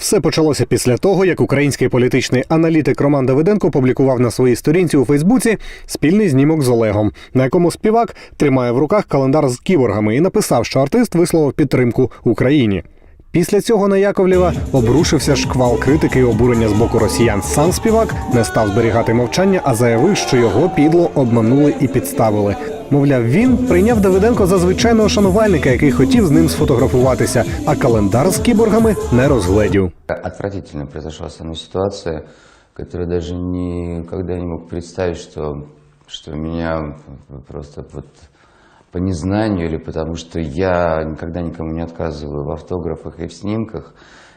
Все почалося після того, як український політичний аналітик Роман Давиденко публікував на своїй сторінці у Фейсбуці спільний знімок з Олегом, на якому співак тримає в руках календар з кіборгами і написав, що артист висловив підтримку Україні. Після цього на Яковлєва обрушився шквал критики і обурення з боку росіян. Сам співак не став зберігати мовчання, а заявив, що його підло обманули і підставили. Мовляв, він прийняв Давиденко за звичайного шанувальника, який хотів з ним сфотографуватися, а календар з кіборгами не розгледів. Отвратительно произошла мной ситуация, которую даже никогда не мог представить, что, что меня просто вот по незнанию или потому что я никогда никому не отказываю в автографах и в снимках,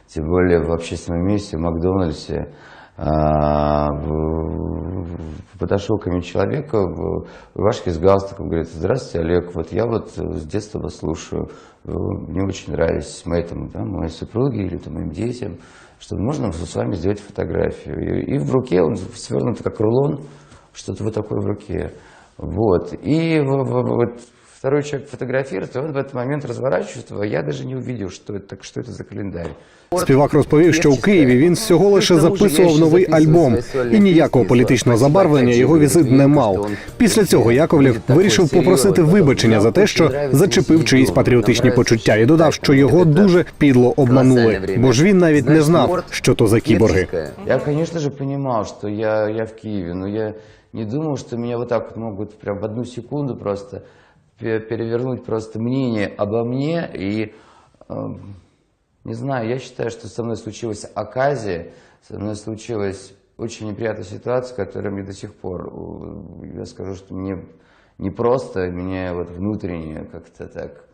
тем более в общественном месте, в Макдональдсе. А, Подошел ко мне человек рубашке с галстуком, говорит, здравствуйте, Олег, вот я вот с детства вас слушаю, мне очень нравитесь моей, там, да, моей супруге или там, моим детям, что можно с вами сделать фотографию. И, и в руке он свернут как рулон, что-то вот такое в руке. Вот. И вот второй человек фотографирует, и он в этот момент разворачивается, а я даже не увидел, что это, так, что это за календарь. Співак розповів, що в Києві він всього лише записував новий альбом, і ніякого політичного забарвлення його візит не мав. Після цього Яковлєв вирішив попросити вибачення за те, що зачепив чиїсь патріотичні почуття, і додав, що його дуже підло обманули, бо ж він навіть не знав, що то за кіборги. Я, конечно же, понимал, что я, я в Киеве, но я не думал, что меня вот так вот могут прям в одну секунду просто пе- Перевернуть просто мнение обо мне. И, эм, не знаю, я считаю, что со мной случилась оказия, со мной случилась очень неприятная ситуация, которая мне до сих пор, я скажу, что мне не просто, мне вот внутренне как-то так,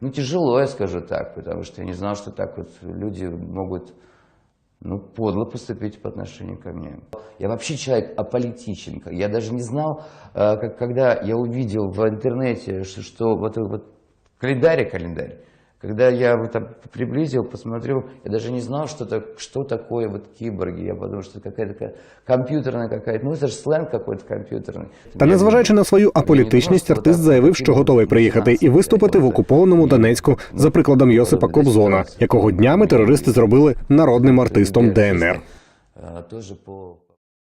ну тяжело, я скажу так, потому что я не знал, что так вот люди могут ну, подло поступить по отношению ко мне. Я вообще человек аполитичен. Я даже не знал, э, как, когда я увидел в интернете, что, вот, вот календарь, календарь, когда я вот там приблизил, посмотрел, я даже не знал, что, так, что такое вот киборги. Я подумал, что это какая-то такая компьютерная какая-то, ну это же сленг какой-то компьютерный. Та незважаючи на свою аполітичність, артист заявив, що готовий приїхати і виступити в окупованому Донецьку за прикладом Йосипа Кобзона, якого днями терористи зробили народним артистом ДНР. Э, Тоже по